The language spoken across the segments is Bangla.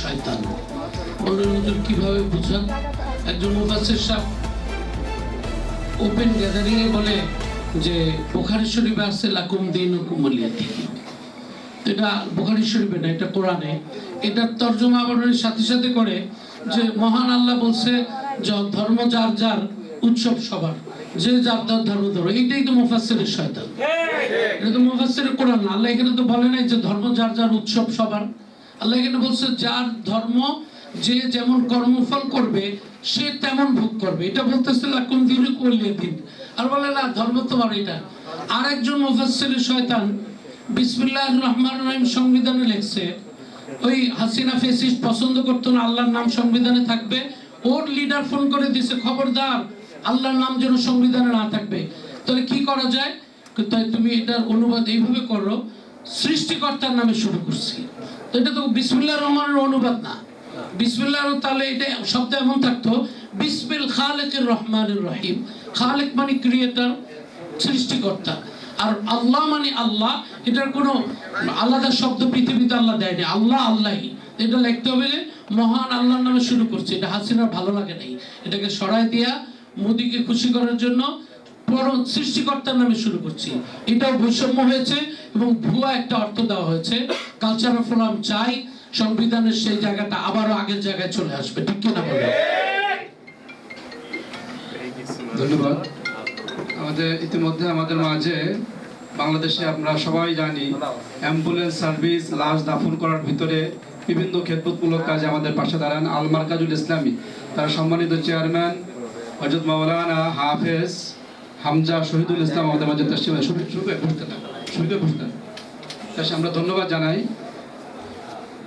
শয়তান। কীভাবে বুঝান একজন ওপেন গ্যাদারিং এ বলে যে, বুখারী শরীফে আছে লাকুম দিনুকুম ওয়ালিয়াদিন এটা বুখারী শরীফে না, এটা কোরআনে। তর্জমা সাথে সাথে করে যে, মহান আল্লাহ বলছে ধর্ম, যার যার উৎসব সবার, যে যার যার ধর্ম ধরো এইটাই তো মুফাসসিরের শয়তান। এটা তো কোরআন আল্লাহ এখানে তো বলে নাই যে, ধর্ম, যার যার উৎসব সবার। আল্লাহ এখানে বলছে, যার ধর্ম যে যেমন কর্মফল করবে, সে তেমন ভোগ করবে। এটা লাকুম দিন। আর বলে, না, ধর্ম তোমার এটা। আর একজন শয়তান বিসমিল্লাহ রহমান রহিম সংবিধানে লেখছে, ওই হাসিনা ফেসিস্ট পছন্দ করতো না, আল্লাহর নাম সংবিধানে থাকবে। ওর লিডার ফোন করে দিছে, খবরদার, আল্লাহর নাম যেন সংবিধানে না থাকবে। তাহলে কি করা যায়? তাই তুমি এটার অনুবাদ এইভাবে করো, সৃষ্টিকর্তার নামে শুরু করছি। এটা তো বিসমিল্লাহ রহমানের অনুবাদ না। বিসমিল্লাহ তাহলে এটা শব্দ এমন থাকতো, বিসমিল খালেকের রহিম। খালেক মানে ক্রিয়েটার, সৃষ্টিকর্তা। আর আল্লাহ মানে আল্লাহ, এটার কোনো আলাদা শব্দ পৃথিবীতে আল্লাহ দেয়নি আল্লাহ আল্লাহই। এটা লিখতে হবে মহান আল্লাহর নামে শুরু করছে। এটা হাসিনার ভালো লাগে নাই। এটাকে সরাই দিয়া মোদিকে খুশি করার জন্য পরম সৃষ্টিকর্তার নামে শুরু করছি। এটাও বৈষম্য হয়েছে এবং ভুয়া একটা অর্থ দেওয়া হয়েছে। কালচার অফ ফোরাম চাই, সংবিধানের সেই জায়গাটা আবারও আগের জায়গায় চলে আসবে। ঠিক কিনা বলে? ধন্যবাদ। আমাদের ইতিমধ্যে আমাদের মাঝে বাংলাদেশে আমরা সবাই জানি অ্যাম্বুলেন্স সার্ভিস লাশ দাফন করার ভিতরে বিভিন্ন খেদমতমূলক কাজে আমাদের পাশে দাঁড়ান আলমার কাজুল ইসলামী। তার সম্মানিত চেয়ারম্যান হজরত মাওলানা হাফেজ হামজা শহীদুল ইসলাম আমাদের মাঝে তার সেবা শহীদ শুভে বসতে থাক শুভে বসতে থাক। আমরা ধন্যবাদ জানাই।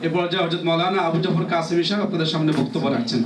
এ পর্যায়ে হজরত মৌলানা আবু জাফর কাসিমি সাহেব আপনাদের সামনে বক্তব্য রাখছেন।